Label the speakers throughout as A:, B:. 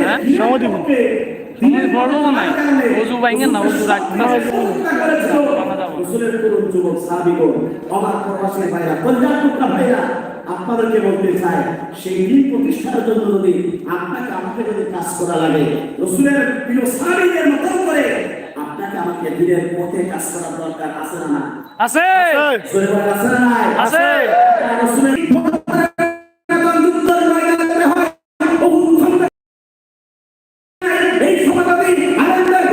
A: হ্যাঁ?
B: সময় দিব।
A: সময় পড়ব না ওজু বাইঙ্গেন না ওজু রাখতে
C: রসুলের তরুণ যুবক সাহাবীগণ অবাক প্রবাসী ভাইরা কল্যাণ টুকরা ভাইরা আপনাদেরকে বলতে চাই, সেই দিন প্রতিষ্ঠার জন্য যদি আপনাকে আমাকে যদি কাজ করা লাগে, রসুলের প্রিয় সাহাবীদের মতো করে আমাকে দিনের পথে কাজ করার দরকার আছে না না
A: আছে।
C: আছে। না
A: আছে।
C: এই সমাজে আনন্দের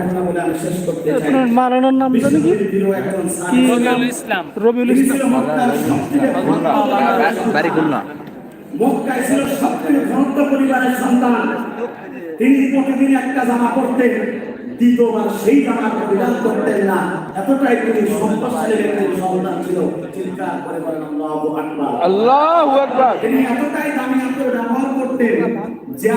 B: আপনার মারানোর নাম জানি কি?
C: বিশ্বনবীর প্রিয় একজন সাহাবী
A: রবিউল ইসলাম।
B: রবিউল ইসলাম।
C: ছিল মক্কার সবথেকে ঘনত্ব
D: বাড়ি খুলনা
C: মক্কায় ছিল সবথেকে ঘনত্ব পরিবারের সন্তান। তিনি প্রতিদিন একটা জামা পরতেন দ্বিতীয়বার সেই জামা পরিধান করতেন না। এতটাই তিনি সম্পদশালী ব্যক্তির সন্তান ছিল। চিৎকার করে বলেন
D: আল্লাহু আকবার।
C: তিনি এতটাই দামি আন্তর ব্যবহার করতেন